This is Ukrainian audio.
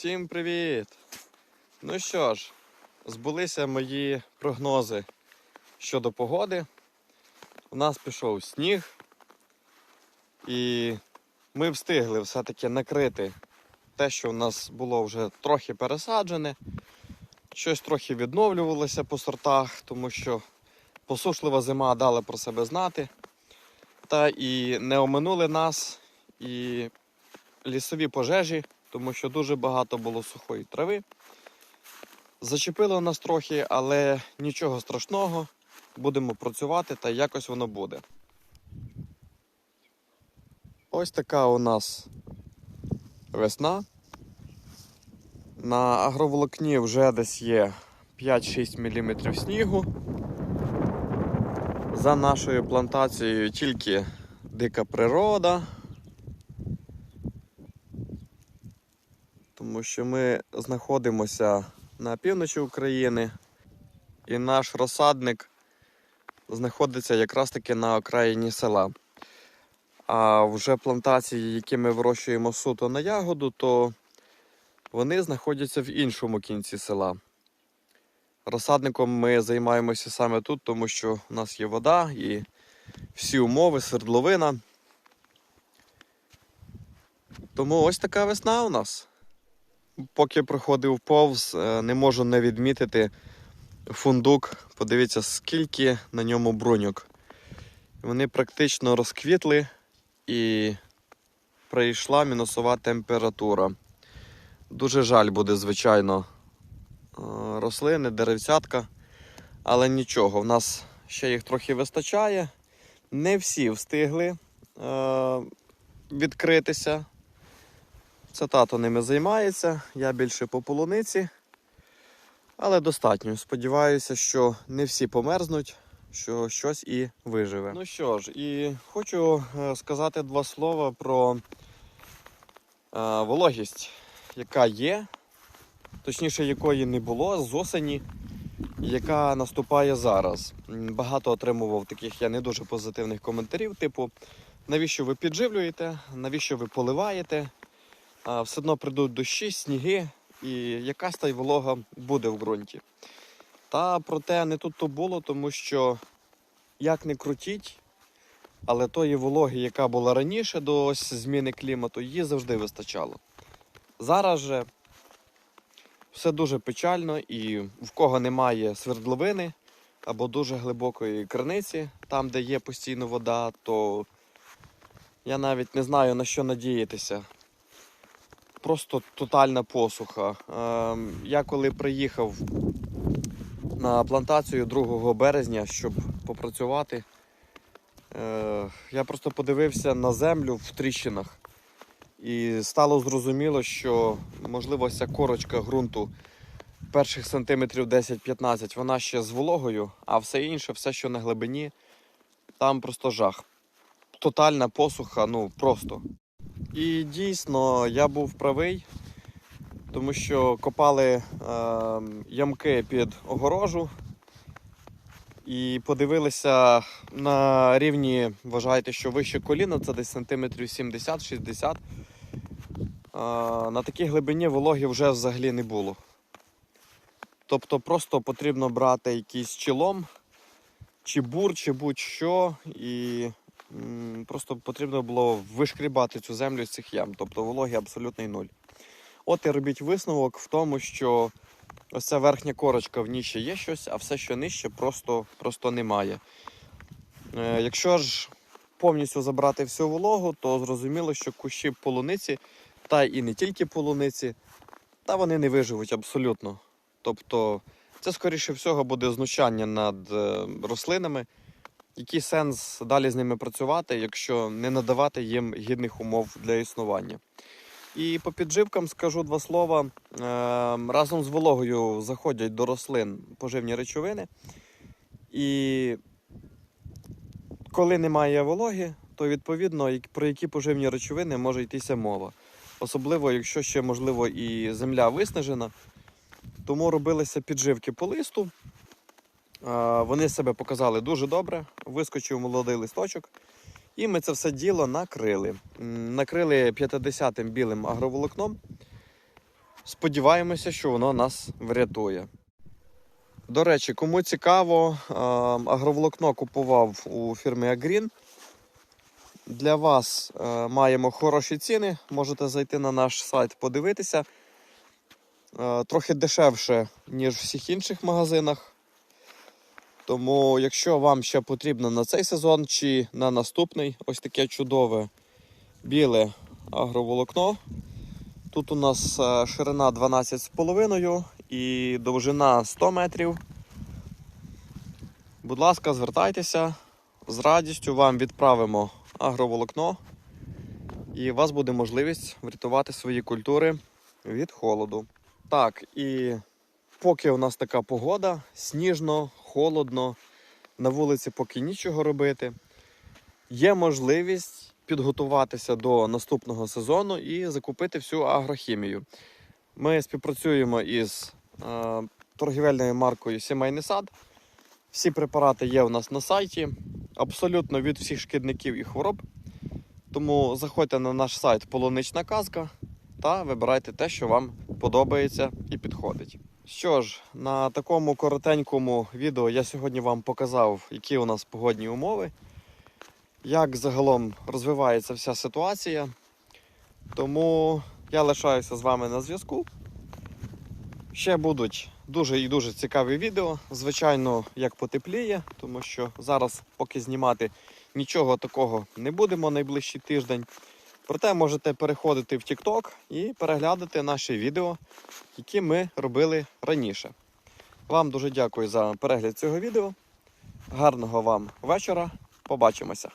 Всім привіт! Ну що ж, збулися мої прогнози щодо погоди. У нас пішов сніг, і ми встигли все-таки накрити те, що у нас було вже трохи пересаджене. Щось трохи відновлювалося по сортах, тому що посушлива зима дала про себе знати. Та і не оминули нас і лісові пожежі, тому що дуже багато було сухої трави. Зачепило нас трохи, але нічого страшного. Будемо працювати та якось воно буде. Ось така у нас весна. На агроволокні вже десь є 5-6 мм снігу. За нашою плантацією тільки дика природа. Тому що ми знаходимося на півночі України, і наш розсадник знаходиться якраз таки на окраїні села. А вже плантації, які ми вирощуємо суто на ягоду, то вони знаходяться в іншому кінці села. Розсадником ми займаємося саме тут, тому що у нас є вода і всі умови, свердловина. Тому ось така весна у нас. Поки проходив повз, е, не можу не відмітити фундук. Подивіться, скільки на ньому бруньок. Вони практично розквітли і прийшла мінусова температура. Дуже жаль буде, звичайно, е, рослини, деревцятка. Але нічого, в нас ще їх трохи вистачає. Не всі встигли е, відкритися. Це тато ними займається, я більше по полуниці. Але достатньо. Сподіваюся, що не всі померзнуть, що щось і виживе. Ну що ж, і хочу е, сказати два слова про е, вологість, яка є, точніше, якої не було з осені, яка наступає зараз. Багато отримував таких я не дуже позитивних коментарів, типу, навіщо ви підживлюєте, навіщо ви поливаєте все одно прийдуть дощі, сніги, і якась та й волога буде в ґрунті. Та проте не тут то було, тому що як не крутіть, але тої вологи, яка була раніше до ось зміни клімату, її завжди вистачало. Зараз же все дуже печально, і в кого немає свердловини або дуже глибокої криниці, там, де є постійно вода, то я навіть не знаю на що надіятися просто тотальна посуха. Ем, Я коли приїхав на плантацію 2 березня, щоб попрацювати, е, я просто подивився на землю в тріщинах. І стало зрозуміло, що можливо ця корочка ґрунту перших сантиметрів 10-15, вона ще з вологою, а все інше, все, що на глибині, там просто жах. Тотальна посуха, ну просто. І дійсно я був правий, тому що копали е, ямки під огорожу і подивилися на рівні, вважайте, що вище коліна, це десь сантиметрів 70-60. Е, на такій глибині вологи вже взагалі не було. Тобто просто потрібно брати якийсь чолом, чи бур, чи будь-що, і Просто потрібно було вишкрібати цю землю з цих ям, тобто вологі абсолютний нуль. От і робіть висновок в тому, що ось ця верхня корочка в ній ще є щось, а все, що нижче, просто, просто немає. Е, якщо ж повністю забрати всю вологу, то зрозуміло, що кущі полуниці, та і не тільки полуниці, та вони не виживуть абсолютно. Тобто це, скоріше всього, буде знущання над е, рослинами який сенс далі з ними працювати, якщо не надавати їм гідних умов для існування. І по підживкам скажу два слова. Е, Разом з вологою заходять до рослин поживні речовини. І коли немає вологи, то відповідно про які поживні речовини може йтися мова. Особливо, якщо ще, можливо, і земля виснажена. Тому робилися підживки по листу. Вони себе показали дуже добре. Вискочив молодий листочок. І ми це все діло накрили. Накрили 50-м білим агроволокном. сподіваємося, що воно нас врятує. До речі, кому цікаво, агроволокно купував у фірми Агрін. Для вас маємо хороші ціни. Можете зайти на наш сайт, подивитися. Трохи дешевше, ніж в всіх інших магазинах. Тому, якщо вам ще потрібно на цей сезон чи на наступний, ось таке чудове біле агроволокно. Тут у нас е, ширина 12,5 і довжина 100 метрів. Будь ласка, звертайтеся. З радістю вам відправимо агроволокно. І у вас буде можливість врятувати свої культури від холоду. Так, і поки у нас така погода, сніжно, холодно, на вулиці поки нічого робити. Є можливість підготуватися до наступного сезону і закупити всю агрохімію. Ми співпрацюємо із е, торгівельною маркою Сімейний сад. Всі препарати є у нас на сайті, абсолютно від всіх шкідників і хвороб. Тому заходьте на наш сайт Полунична казка та вибирайте те, що вам подобається і підходить. Що ж, на такому коротенькому відео я сьогодні вам показав, які у нас погодні умови, як загалом розвивається вся ситуація. Тому я лишаюся з вами на зв'язку. Ще будуть дуже і дуже цікаві відео. Звичайно, як потепліє, тому що зараз, поки знімати нічого такого не будемо найближчий тиждень. Проте можете переходити в TikTok і переглядати наші відео, які ми робили раніше. Вам дуже дякую за перегляд цього відео. Гарного вам вечора. Побачимося!